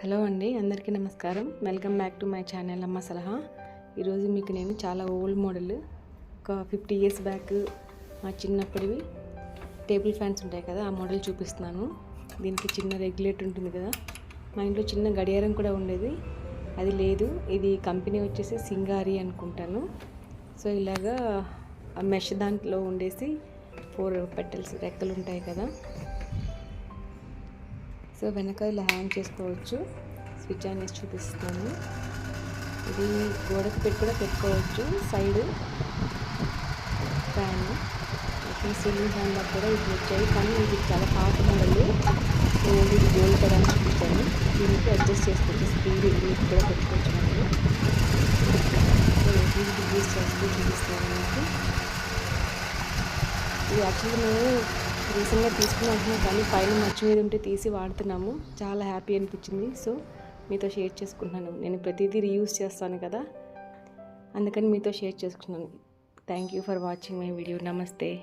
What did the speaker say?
Hello అండి అందరికీ నమస్కారం. Welcome back to my channel Amma Salaha. ఈరోజు మీకు నేను చాలా ఓల్డ్ మోడల్ ఒక ఫిఫ్టీ ఇయర్స్ బ్యాక్ మా చిన్నప్పటివి టేబుల్ ఫ్యాన్స్ ఉంటాయి కదా ఆ మోడల్ చూపిస్తున్నాను. దీనికి చిన్న రెగ్యులేటర్ ఉంటుంది కదా మా ఇంట్లో చిన్న గడియారం కూడా ఉండేది. అది లేదు ఇది కంపెనీ వచ్చేసి సింగారి అనుకుంటాను. సో ఇలాగా ఆ మెష్ దాంట్లో ఉండేసి ఫోర్ పెట్టల్స్ రెక్కలు ఉంటాయి కదా సో వెనక ఇలా హ్యాంగ్ చేసుకోవచ్చు. స్విచ్ ఆన్ చేసి చూపిస్తాను ఇది గోడకు పెట్టి కూడా పెట్టుకోవచ్చు. Side fan. ఈ సీలింగ్ ఫ్యాన్ కూడా ఇది వచ్చాయి. కానీ ఇది చాలా పాత మోడల్. సో ఇది గోల్డ్ కదా అని చూపించాను. దీనికి అడ్జస్ట్ చేసుకోవచ్చు. స్పీడ్ ఇది కూడా పెట్టుకోవచ్చు మనం సో ఇది డిగ్రీస్ చేస్తూ చూపిస్తాను మీకు. ఇది యాక్చువల్గా మేము రీసెంట్గా తీసుకుని అంటున్నాం కానీ పైన మచ్చు మీద ఉంటే తీసి వాడుతున్నాము. చాలా హ్యాపీ అనిపించింది. సో మీతో షేర్ చేసుకుంటున్నాను. నేను ప్రతిదీ రీయూస్ చేస్తాను కదా. అందుకని మీతో షేర్ చేసుకున్నాను. Thank you for watching my video. నమస్తే.